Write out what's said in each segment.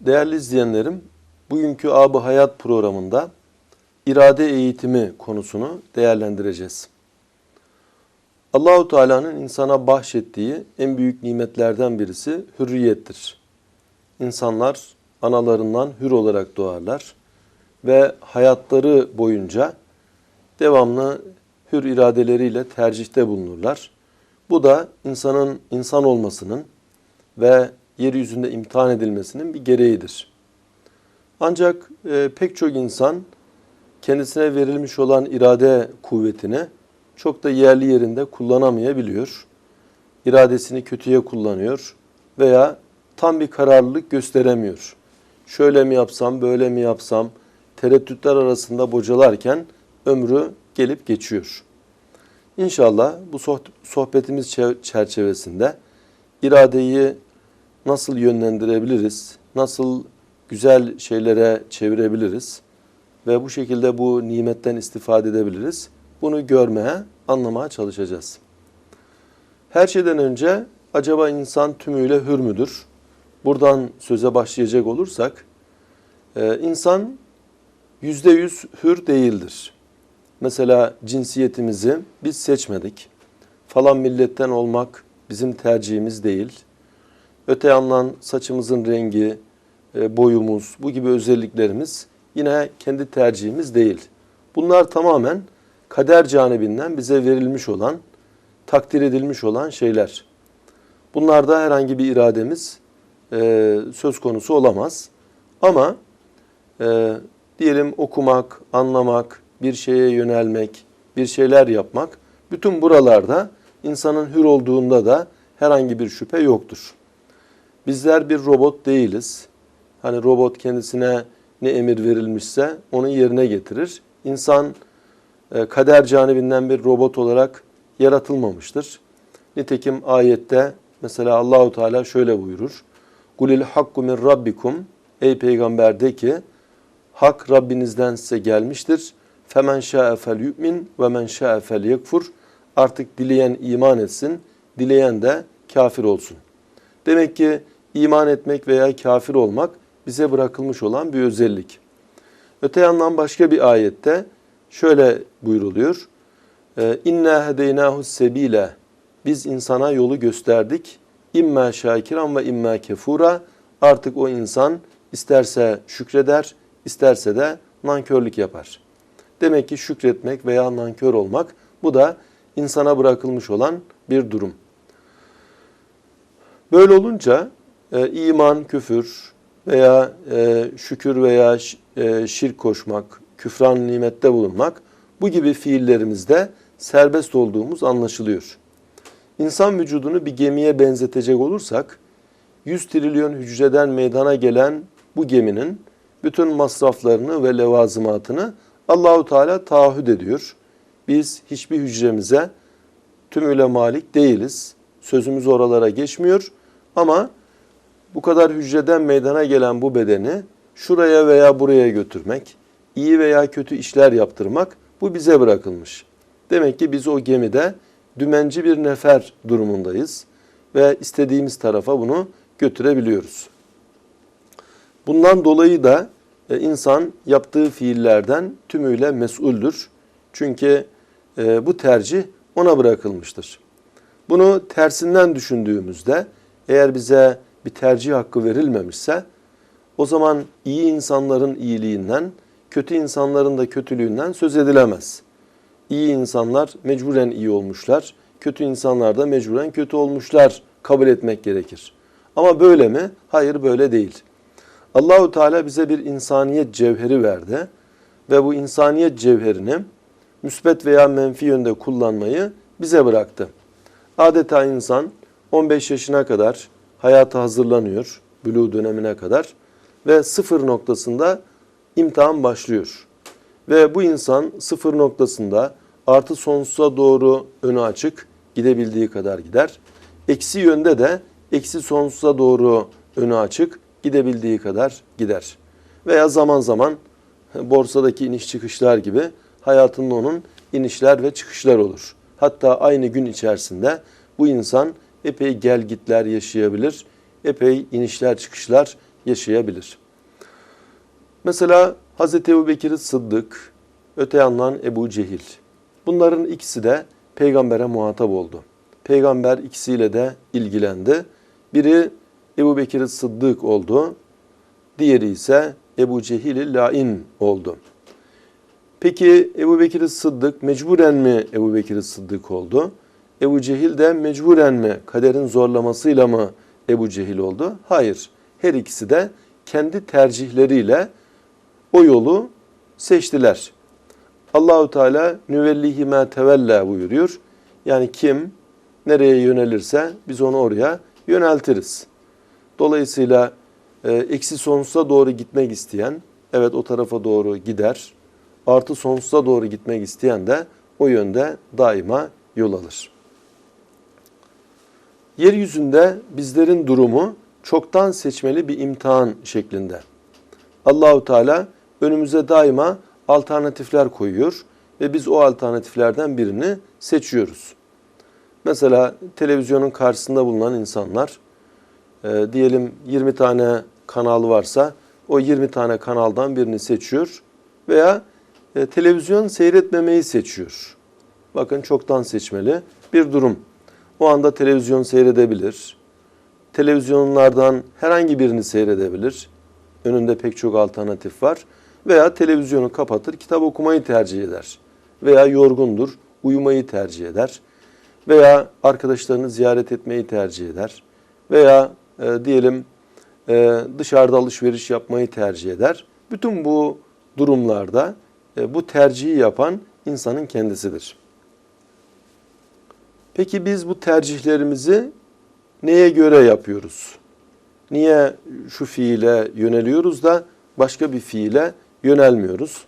Değerli izleyenlerim, bugünkü Abı Hayat programında irade eğitimi konusunu değerlendireceğiz. Allahu Teala'nın insana bahşettiği en büyük nimetlerden birisi hürriyettir. İnsanlar analarından hür olarak doğarlar ve hayatları boyunca devamlı hür iradeleriyle tercihte bulunurlar. Bu da insanın insan olmasının ve yeryüzünde imtihan edilmesinin bir gereğidir. Ancak e, pek çok insan kendisine verilmiş olan irade kuvvetini çok da yerli yerinde kullanamayabiliyor. İradesini kötüye kullanıyor veya tam bir kararlılık gösteremiyor. Şöyle mi yapsam, böyle mi yapsam, tereddütler arasında bocalarken ömrü gelip geçiyor. İnşallah bu sohbetimiz çerçevesinde iradeyi nasıl yönlendirebiliriz, nasıl güzel şeylere çevirebiliriz ve bu şekilde bu nimetten istifade edebiliriz. Bunu görmeye, anlamaya çalışacağız. Her şeyden önce acaba insan tümüyle hür müdür? Buradan söze başlayacak olursak, e, insan yüzde yüz hür değildir. Mesela cinsiyetimizi biz seçmedik. Falan milletten olmak bizim tercihimiz değil. Öte yandan saçımızın rengi, e, boyumuz, bu gibi özelliklerimiz yine kendi tercihimiz değil. Bunlar tamamen kader canibinden bize verilmiş olan, takdir edilmiş olan şeyler. Bunlarda herhangi bir irademiz e, söz konusu olamaz. Ama e, diyelim okumak, anlamak, bir şeye yönelmek, bir şeyler yapmak, bütün buralarda insanın hür olduğunda da herhangi bir şüphe yoktur. Bizler bir robot değiliz. Hani robot kendisine ne emir verilmişse onu yerine getirir. İnsan e, kader canibinden bir robot olarak yaratılmamıştır. Nitekim ayette mesela Allahu Teala şöyle buyurur. Kulil hakku min rabbikum ey peygamber de ki hak Rabbinizden size gelmiştir. Femen şa'e fel yu'min ve men şa'e fel yekfur. Artık dileyen iman etsin, dileyen de kafir olsun. Demek ki iman etmek veya kafir olmak bize bırakılmış olan bir özellik. Öte yandan başka bir ayette şöyle buyruluyor. Ee, İnna hedeynahu sebile. Biz insana yolu gösterdik. İmma şakiran ve imma kefura. Artık o insan isterse şükreder, isterse de nankörlük yapar. Demek ki şükretmek veya nankör olmak bu da insana bırakılmış olan bir durum. Böyle olunca e, iman, küfür veya e, şükür veya e, şirk koşmak, küfran nimette bulunmak bu gibi fiillerimizde serbest olduğumuz anlaşılıyor. İnsan vücudunu bir gemiye benzetecek olursak 100 trilyon hücreden meydana gelen bu geminin bütün masraflarını ve levazımatını Allahu Teala taahhüt ediyor. Biz hiçbir hücremize tümüyle malik değiliz. Sözümüz oralara geçmiyor ama bu kadar hücreden meydana gelen bu bedeni şuraya veya buraya götürmek, iyi veya kötü işler yaptırmak bu bize bırakılmış. Demek ki biz o gemide dümenci bir nefer durumundayız ve istediğimiz tarafa bunu götürebiliyoruz. Bundan dolayı da e, insan yaptığı fiillerden tümüyle mesuldür. Çünkü e, bu tercih ona bırakılmıştır. Bunu tersinden düşündüğümüzde eğer bize bir tercih hakkı verilmemişse o zaman iyi insanların iyiliğinden, kötü insanların da kötülüğünden söz edilemez. İyi insanlar mecburen iyi olmuşlar, kötü insanlar da mecburen kötü olmuşlar kabul etmek gerekir. Ama böyle mi? Hayır böyle değil. Allahu Teala bize bir insaniyet cevheri verdi ve bu insaniyet cevherini müsbet veya menfi yönde kullanmayı bize bıraktı. Adeta insan 15 yaşına kadar hayata hazırlanıyor, bülü dönemine kadar ve sıfır noktasında imtihan başlıyor. Ve bu insan sıfır noktasında artı sonsuza doğru önü açık gidebildiği kadar gider. Eksi yönde de eksi sonsuza doğru önü açık gidebildiği kadar gider. Veya zaman zaman borsadaki iniş çıkışlar gibi hayatında onun inişler ve çıkışlar olur. Hatta aynı gün içerisinde bu insan epey gel gitler yaşayabilir, epey inişler çıkışlar yaşayabilir. Mesela Hz. Ebu Bekir Sıddık, öte yandan Ebu Cehil. Bunların ikisi de peygambere muhatap oldu. Peygamber ikisiyle de ilgilendi. Biri Ebu Bekir Sıddık oldu. Diğeri ise Ebu Cehil lain oldu. Peki Ebu Bekir Sıddık mecburen mi Ebu Bekir Sıddık oldu? Ebu Cehil de mecburen mi kaderin zorlamasıyla mı Ebu Cehil oldu? Hayır. Her ikisi de kendi tercihleriyle o yolu seçtiler. Allahu Teala nüvellihi ma tevella buyuruyor. Yani kim nereye yönelirse biz onu oraya yöneltiriz. Dolayısıyla e, eksi sonsuza doğru gitmek isteyen evet o tarafa doğru gider. Artı sonsuza doğru gitmek isteyen de o yönde daima yol alır. Yeryüzünde bizlerin durumu çoktan seçmeli bir imtihan şeklinde. Allahu Teala önümüze daima alternatifler koyuyor ve biz o alternatiflerden birini seçiyoruz. Mesela televizyonun karşısında bulunan insanlar e, diyelim 20 tane kanal varsa o 20 tane kanaldan birini seçiyor veya e, televizyon seyretmemeyi seçiyor. Bakın çoktan seçmeli bir durum. O anda televizyon seyredebilir. Televizyonlardan herhangi birini seyredebilir. Önünde pek çok alternatif var. Veya televizyonu kapatır, kitap okumayı tercih eder. Veya yorgundur, uyumayı tercih eder. Veya arkadaşlarını ziyaret etmeyi tercih eder. Veya e, diyelim e, dışarıda alışveriş yapmayı tercih eder. Bütün bu durumlarda e, bu tercihi yapan insanın kendisidir. Peki biz bu tercihlerimizi neye göre yapıyoruz? Niye şu fiile yöneliyoruz da başka bir fiile yönelmiyoruz?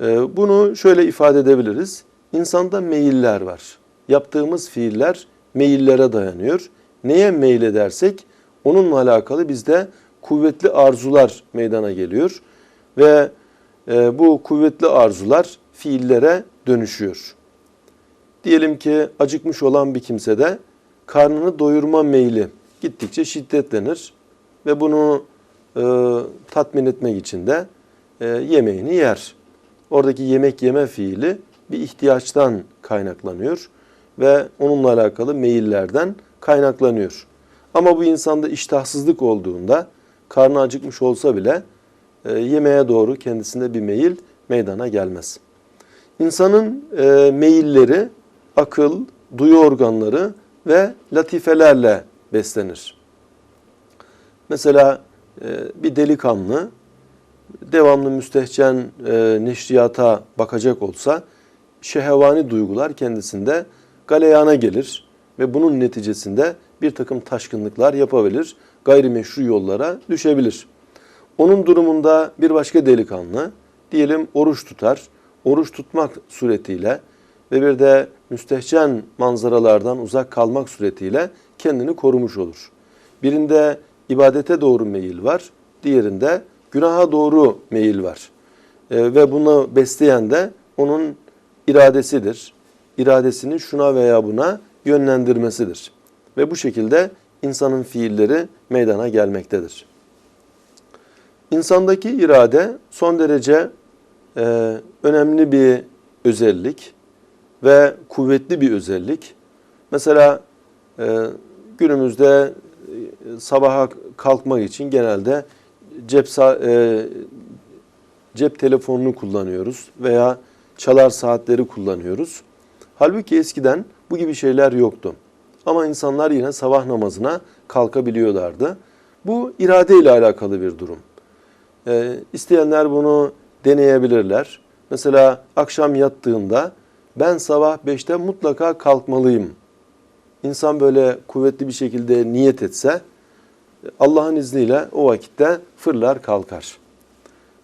Ee, bunu şöyle ifade edebiliriz. İnsanda meyiller var. Yaptığımız fiiller meyillere dayanıyor. Neye meyil edersek onunla alakalı bizde kuvvetli arzular meydana geliyor. Ve e, bu kuvvetli arzular fiillere dönüşüyor. Diyelim ki acıkmış olan bir kimsede karnını doyurma meyli gittikçe şiddetlenir ve bunu e, tatmin etmek için de e, yemeğini yer. Oradaki yemek yeme fiili bir ihtiyaçtan kaynaklanıyor ve onunla alakalı meyillerden kaynaklanıyor. Ama bu insanda iştahsızlık olduğunda karnı acıkmış olsa bile e, yemeğe doğru kendisinde bir meyil meydana gelmez. İnsanın e, meyilleri akıl, duyu organları ve latifelerle beslenir. Mesela e, bir delikanlı devamlı müstehcen e, neşriyata bakacak olsa şehevani duygular kendisinde galeyana gelir ve bunun neticesinde bir takım taşkınlıklar yapabilir, gayrimeşru yollara düşebilir. Onun durumunda bir başka delikanlı diyelim oruç tutar, oruç tutmak suretiyle ve bir de müstehcen manzaralardan uzak kalmak suretiyle kendini korumuş olur. Birinde ibadete doğru meyil var, diğerinde günaha doğru meyil var. E, ve bunu besleyen de onun iradesidir. İradesini şuna veya buna yönlendirmesidir. Ve bu şekilde insanın fiilleri meydana gelmektedir. İnsandaki irade son derece e, önemli bir özellik ve kuvvetli bir özellik. Mesela e, günümüzde e, sabaha kalkmak için genelde cep e, cep telefonunu kullanıyoruz veya çalar saatleri kullanıyoruz. Halbuki eskiden bu gibi şeyler yoktu. Ama insanlar yine sabah namazına kalkabiliyorlardı. Bu irade ile alakalı bir durum. E, isteyenler bunu deneyebilirler. Mesela akşam yattığında ben sabah 5'te mutlaka kalkmalıyım. İnsan böyle kuvvetli bir şekilde niyet etse Allah'ın izniyle o vakitte fırlar kalkar.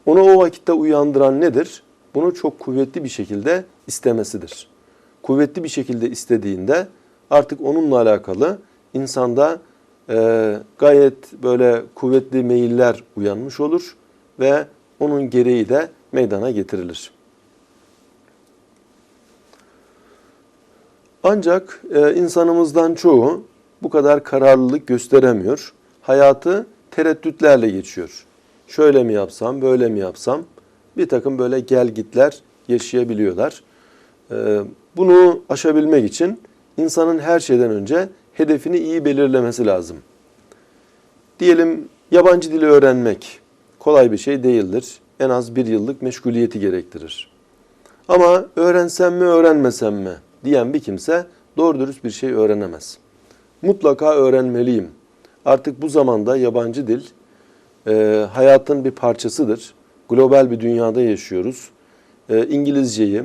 Onu o vakitte uyandıran nedir? Bunu çok kuvvetli bir şekilde istemesidir. Kuvvetli bir şekilde istediğinde artık onunla alakalı insanda e, gayet böyle kuvvetli meyiller uyanmış olur ve onun gereği de meydana getirilir. Ancak e, insanımızdan çoğu bu kadar kararlılık gösteremiyor. Hayatı tereddütlerle geçiyor. Şöyle mi yapsam, böyle mi yapsam? Bir takım böyle gel gitler yaşayabiliyorlar. Ee, bunu aşabilmek için insanın her şeyden önce hedefini iyi belirlemesi lazım. Diyelim yabancı dili öğrenmek kolay bir şey değildir. En az bir yıllık meşguliyeti gerektirir. Ama öğrensem mi öğrenmesem mi diyen bir kimse doğru dürüst bir şey öğrenemez. Mutlaka öğrenmeliyim. Artık bu zamanda yabancı dil e, hayatın bir parçasıdır. Global bir dünyada yaşıyoruz. E, İngilizceyi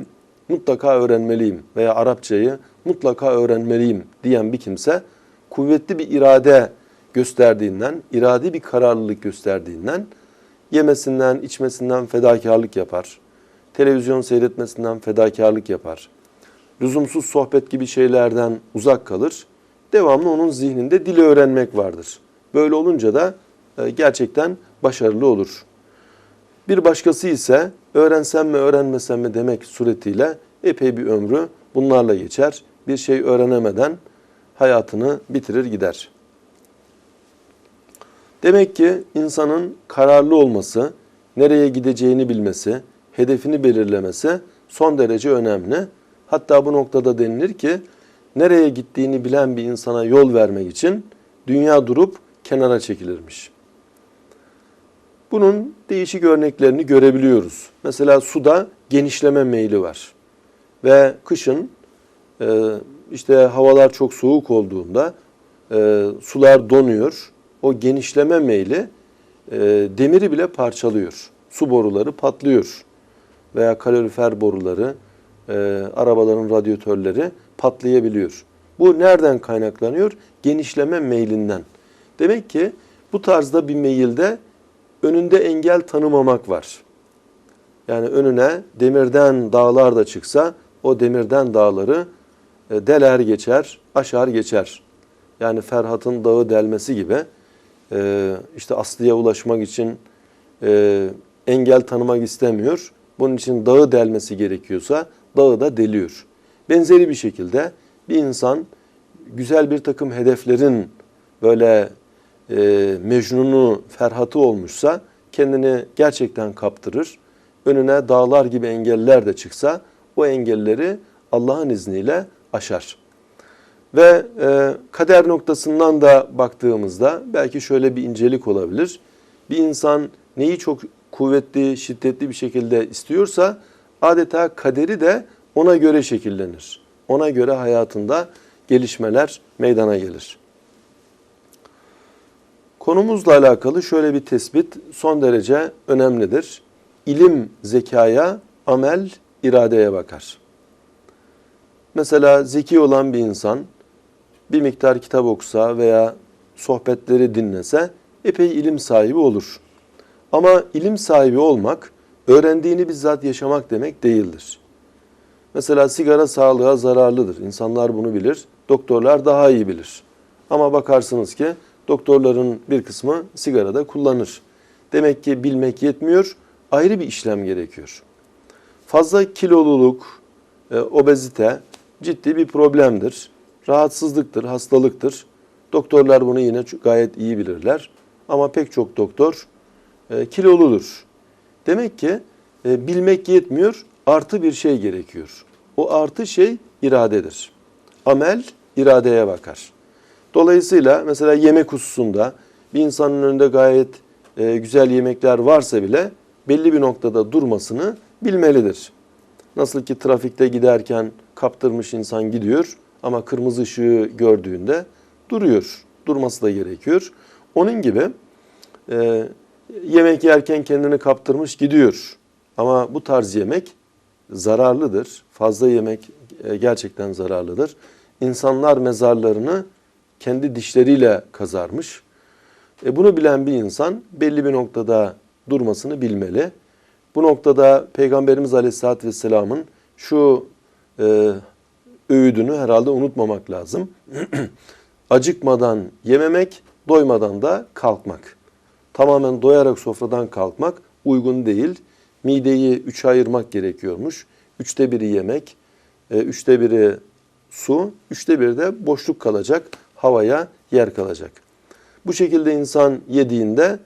mutlaka öğrenmeliyim veya Arapçayı mutlaka öğrenmeliyim diyen bir kimse kuvvetli bir irade gösterdiğinden, iradi bir kararlılık gösterdiğinden yemesinden, içmesinden fedakarlık yapar. Televizyon seyretmesinden fedakarlık yapar. Lüzumsuz sohbet gibi şeylerden uzak kalır. Devamlı onun zihninde dili öğrenmek vardır. Böyle olunca da e, gerçekten başarılı olur. Bir başkası ise öğrensem mi öğrenmesem mi demek suretiyle epey bir ömrü bunlarla geçer. Bir şey öğrenemeden hayatını bitirir gider. Demek ki insanın kararlı olması, nereye gideceğini bilmesi, hedefini belirlemesi son derece önemli. Hatta bu noktada denilir ki nereye gittiğini bilen bir insana yol vermek için dünya durup kenara çekilirmiş. Bunun değişik örneklerini görebiliyoruz. Mesela suda genişleme meyli var. Ve kışın e, işte havalar çok soğuk olduğunda e, sular donuyor. O genişleme meyli e, demiri bile parçalıyor. Su boruları patlıyor. Veya kalorifer boruları, arabaların radyatörleri patlayabiliyor. Bu nereden kaynaklanıyor? Genişleme meylinden. Demek ki bu tarzda bir meyilde önünde engel tanımamak var. Yani önüne demirden dağlar da çıksa o demirden dağları e, deler geçer, aşar geçer. Yani Ferhat'ın dağı delmesi gibi e, işte Aslı'ya ulaşmak için e, engel tanımak istemiyor. Bunun için dağı delmesi gerekiyorsa dağı da deliyor. Benzeri bir şekilde bir insan güzel bir takım hedeflerin böyle e, Mecnun'u, Ferhat'ı olmuşsa kendini gerçekten kaptırır. Önüne dağlar gibi engeller de çıksa o engelleri Allah'ın izniyle aşar. Ve e, kader noktasından da baktığımızda belki şöyle bir incelik olabilir. Bir insan neyi çok kuvvetli, şiddetli bir şekilde istiyorsa adeta kaderi de ona göre şekillenir. Ona göre hayatında gelişmeler meydana gelir. Konumuzla alakalı şöyle bir tespit son derece önemlidir. İlim zekaya, amel iradeye bakar. Mesela zeki olan bir insan bir miktar kitap okusa veya sohbetleri dinlese epey ilim sahibi olur. Ama ilim sahibi olmak öğrendiğini bizzat yaşamak demek değildir. Mesela sigara sağlığa zararlıdır. İnsanlar bunu bilir. Doktorlar daha iyi bilir. Ama bakarsınız ki doktorların bir kısmı sigarada kullanır. Demek ki bilmek yetmiyor, ayrı bir işlem gerekiyor. Fazla kiloluluk, e, obezite ciddi bir problemdir. Rahatsızlıktır, hastalıktır. Doktorlar bunu yine gayet iyi bilirler. Ama pek çok doktor e, kiloludur. Demek ki e, bilmek yetmiyor, artı bir şey gerekiyor. O artı şey iradedir. Amel iradeye bakar. Dolayısıyla mesela yemek hususunda bir insanın önünde gayet e, güzel yemekler varsa bile belli bir noktada durmasını bilmelidir. Nasıl ki trafikte giderken kaptırmış insan gidiyor ama kırmızı ışığı gördüğünde duruyor. Durması da gerekiyor. Onun gibi e, yemek yerken kendini kaptırmış gidiyor. Ama bu tarz yemek zararlıdır. Fazla yemek e, gerçekten zararlıdır. İnsanlar mezarlarını kendi dişleriyle kazarmış. E bunu bilen bir insan belli bir noktada durmasını bilmeli. Bu noktada Peygamberimiz Aleyhisselatü Vesselam'ın şu e, öğüdünü herhalde unutmamak lazım. Acıkmadan yememek, doymadan da kalkmak. Tamamen doyarak sofradan kalkmak uygun değil. Mideyi üçe ayırmak gerekiyormuş. Üçte biri yemek, e, üçte biri su, üçte biri de boşluk kalacak havaya yer kalacak. Bu şekilde insan yediğinde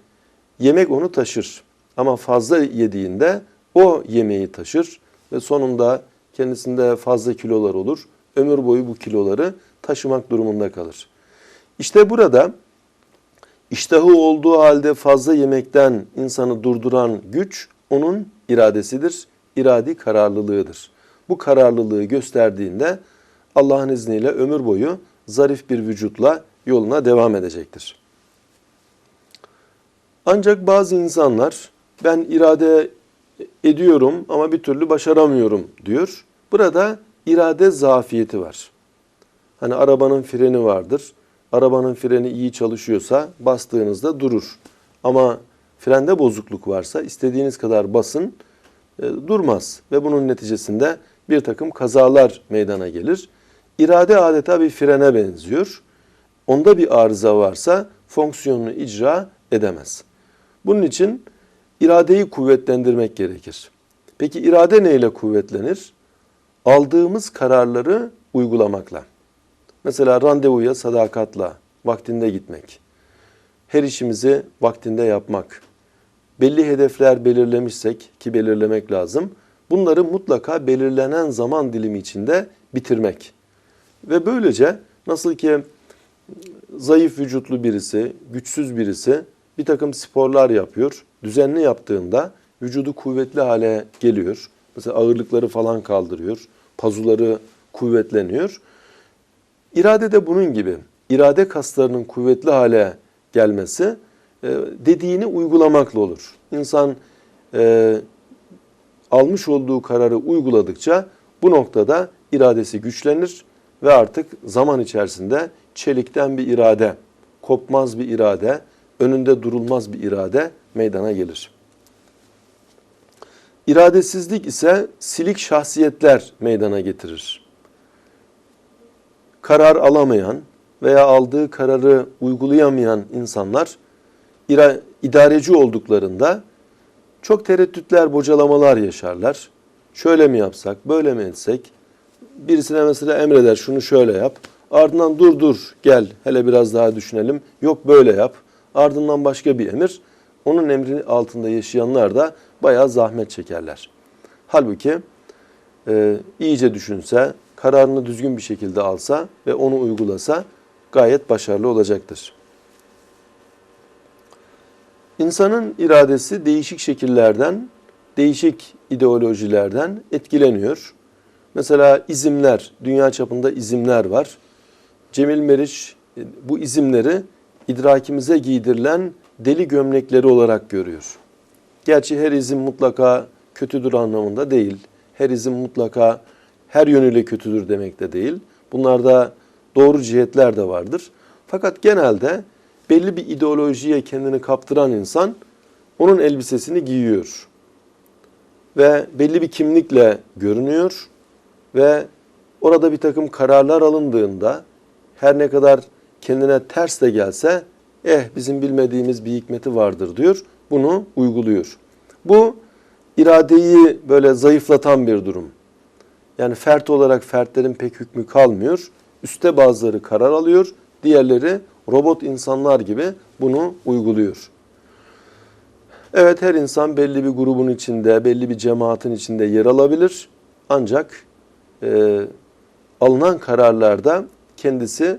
yemek onu taşır. Ama fazla yediğinde o yemeği taşır ve sonunda kendisinde fazla kilolar olur. Ömür boyu bu kiloları taşımak durumunda kalır. İşte burada iştahı olduğu halde fazla yemekten insanı durduran güç onun iradesidir. İradi kararlılığıdır. Bu kararlılığı gösterdiğinde Allah'ın izniyle ömür boyu zarif bir vücutla yoluna devam edecektir. Ancak bazı insanlar ben irade ediyorum ama bir türlü başaramıyorum diyor. Burada irade zafiyeti var. Hani arabanın freni vardır. Arabanın freni iyi çalışıyorsa bastığınızda durur. Ama frende bozukluk varsa istediğiniz kadar basın e, durmaz. Ve bunun neticesinde bir takım kazalar meydana gelir. İrade adeta bir frene benziyor. Onda bir arıza varsa fonksiyonunu icra edemez. Bunun için iradeyi kuvvetlendirmek gerekir. Peki irade neyle kuvvetlenir? Aldığımız kararları uygulamakla. Mesela randevuya sadakatla, vaktinde gitmek. Her işimizi vaktinde yapmak. Belli hedefler belirlemişsek ki belirlemek lazım. Bunları mutlaka belirlenen zaman dilimi içinde bitirmek. Ve böylece nasıl ki zayıf vücutlu birisi, güçsüz birisi bir takım sporlar yapıyor. Düzenli yaptığında vücudu kuvvetli hale geliyor. Mesela ağırlıkları falan kaldırıyor. Pazuları kuvvetleniyor. İrade de bunun gibi. İrade kaslarının kuvvetli hale gelmesi e, dediğini uygulamakla olur. İnsan e, almış olduğu kararı uyguladıkça bu noktada iradesi güçlenir ve artık zaman içerisinde çelikten bir irade, kopmaz bir irade, önünde durulmaz bir irade meydana gelir. İradesizlik ise silik şahsiyetler meydana getirir. Karar alamayan veya aldığı kararı uygulayamayan insanlar idareci olduklarında çok tereddütler, bocalamalar yaşarlar. Şöyle mi yapsak, böyle mi etsek? Birisine mesela emreder, şunu şöyle yap. Ardından dur dur, gel hele biraz daha düşünelim. Yok böyle yap. Ardından başka bir emir. Onun emri altında yaşayanlar da bayağı zahmet çekerler. Halbuki e, iyice düşünse, kararını düzgün bir şekilde alsa ve onu uygulasa gayet başarılı olacaktır. İnsanın iradesi değişik şekillerden, değişik ideolojilerden etkileniyor. Mesela izimler, dünya çapında izimler var. Cemil Meriç e, bu izimleri idrakimize giydirilen deli gömlekleri olarak görüyor. Gerçi her izim mutlaka kötüdür anlamında değil. Her izim mutlaka her yönüyle kötüdür demek de değil. Bunlarda doğru cihetler de vardır. Fakat genelde belli bir ideolojiye kendini kaptıran insan onun elbisesini giyiyor. Ve belli bir kimlikle görünüyor ve orada bir takım kararlar alındığında her ne kadar kendine ters de gelse eh bizim bilmediğimiz bir hikmeti vardır diyor. Bunu uyguluyor. Bu iradeyi böyle zayıflatan bir durum. Yani fert olarak fertlerin pek hükmü kalmıyor. Üste bazıları karar alıyor, diğerleri robot insanlar gibi bunu uyguluyor. Evet her insan belli bir grubun içinde, belli bir cemaatin içinde yer alabilir. Ancak e, alınan kararlarda kendisi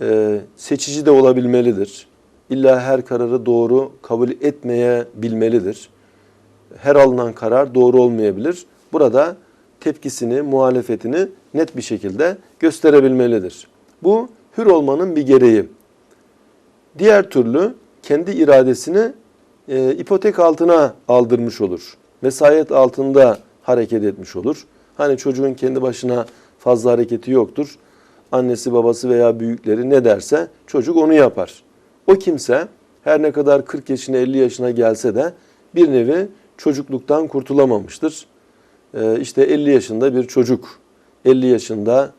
e, seçici de olabilmelidir. İlla her kararı doğru kabul etmeye bilmelidir. Her alınan karar doğru olmayabilir. Burada tepkisini, muhalefetini net bir şekilde gösterebilmelidir. Bu hür olmanın bir gereği. Diğer türlü kendi iradesini e, ipotek altına aldırmış olur. Vesayet altında hareket etmiş olur. Hani çocuğun kendi başına fazla hareketi yoktur. Annesi, babası veya büyükleri ne derse çocuk onu yapar. O kimse her ne kadar 40 yaşına 50 yaşına gelse de bir nevi çocukluktan kurtulamamıştır. Ee, işte 50 yaşında bir çocuk, 50 yaşında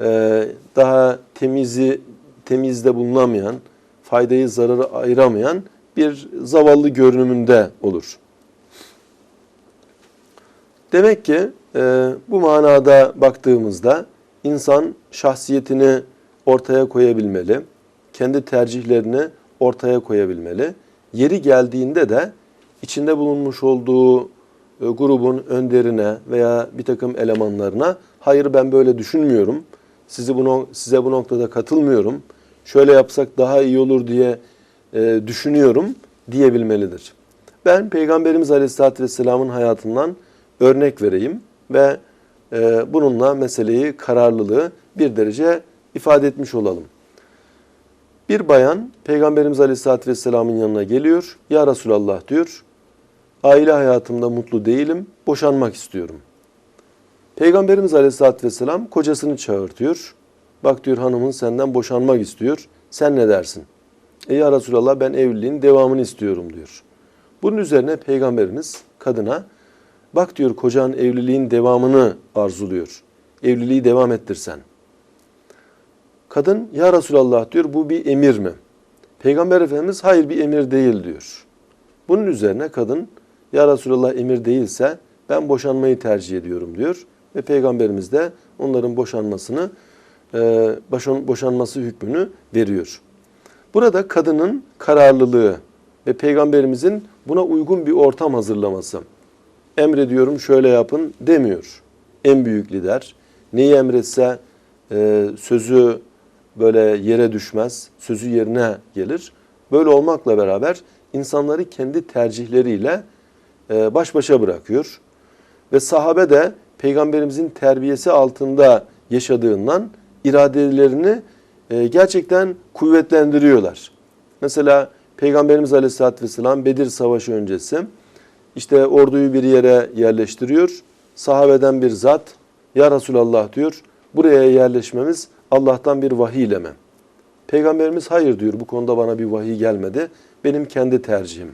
e, daha temizi temizde bulunamayan, faydayı zararı ayıramayan bir zavallı görünümünde olur. Demek ki e, bu manada baktığımızda insan şahsiyetini ortaya koyabilmeli, kendi tercihlerini ortaya koyabilmeli. Yeri geldiğinde de içinde bulunmuş olduğu e, grubun önderine veya bir takım elemanlarına hayır ben böyle düşünmüyorum. Sizi bu size bu noktada katılmıyorum. Şöyle yapsak daha iyi olur diye e, düşünüyorum diyebilmelidir. Ben Peygamberimiz Aleyhisselatü Vesselam'ın hayatından örnek vereyim ve e, bununla meseleyi, kararlılığı bir derece ifade etmiş olalım. Bir bayan Peygamberimiz Aleyhisselatü Vesselam'ın yanına geliyor. Ya Resulallah diyor. Aile hayatımda mutlu değilim. Boşanmak istiyorum. Peygamberimiz Aleyhisselatü Vesselam kocasını çağırtıyor. Bak diyor hanımın senden boşanmak istiyor. Sen ne dersin? E ya Resulallah ben evliliğin devamını istiyorum diyor. Bunun üzerine Peygamberimiz kadına bak diyor kocan evliliğin devamını arzuluyor. Evliliği devam ettirsen. Kadın ya Resulallah diyor bu bir emir mi? Peygamber Efendimiz hayır bir emir değil diyor. Bunun üzerine kadın ya Resulallah emir değilse ben boşanmayı tercih ediyorum diyor. Ve Peygamberimiz de onların boşanmasını e, boşan- boşanması hükmünü veriyor. Burada kadının kararlılığı ve Peygamberimizin buna uygun bir ortam hazırlaması. Emrediyorum şöyle yapın demiyor. En büyük lider neyi emretse e, sözü böyle yere düşmez, sözü yerine gelir. Böyle olmakla beraber insanları kendi tercihleriyle e, baş başa bırakıyor. Ve sahabe de peygamberimizin terbiyesi altında yaşadığından iradelerini e, gerçekten kuvvetlendiriyorlar. Mesela Peygamberimiz Aleyhisselatü Vesselam Bedir Savaşı öncesi işte orduyu bir yere yerleştiriyor. Sahabeden bir zat ya Resulallah diyor buraya yerleşmemiz Allah'tan bir vahiy ile mi? Peygamberimiz hayır diyor bu konuda bana bir vahiy gelmedi. Benim kendi tercihim.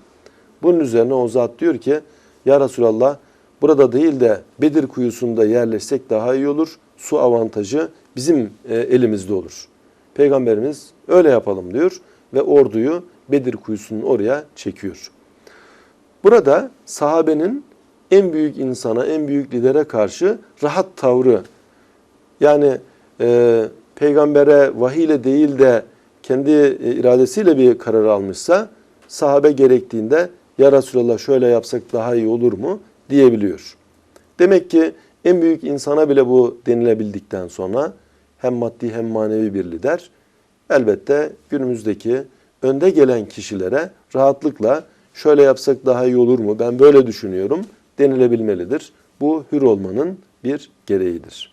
Bunun üzerine o zat diyor ki ya Resulallah burada değil de Bedir kuyusunda yerleşsek daha iyi olur. Su avantajı bizim e, elimizde olur. Peygamberimiz öyle yapalım diyor ve orduyu Bedir kuyusunun oraya çekiyor. Burada sahabenin en büyük insana, en büyük lidere karşı rahat tavrı yani e, peygambere vahiy ile değil de kendi e, iradesiyle bir karar almışsa sahabe gerektiğinde ya Resulallah şöyle yapsak daha iyi olur mu diyebiliyor. Demek ki en büyük insana bile bu denilebildikten sonra hem maddi hem manevi bir lider elbette günümüzdeki önde gelen kişilere rahatlıkla şöyle yapsak daha iyi olur mu ben böyle düşünüyorum denilebilmelidir. Bu hür olmanın bir gereğidir.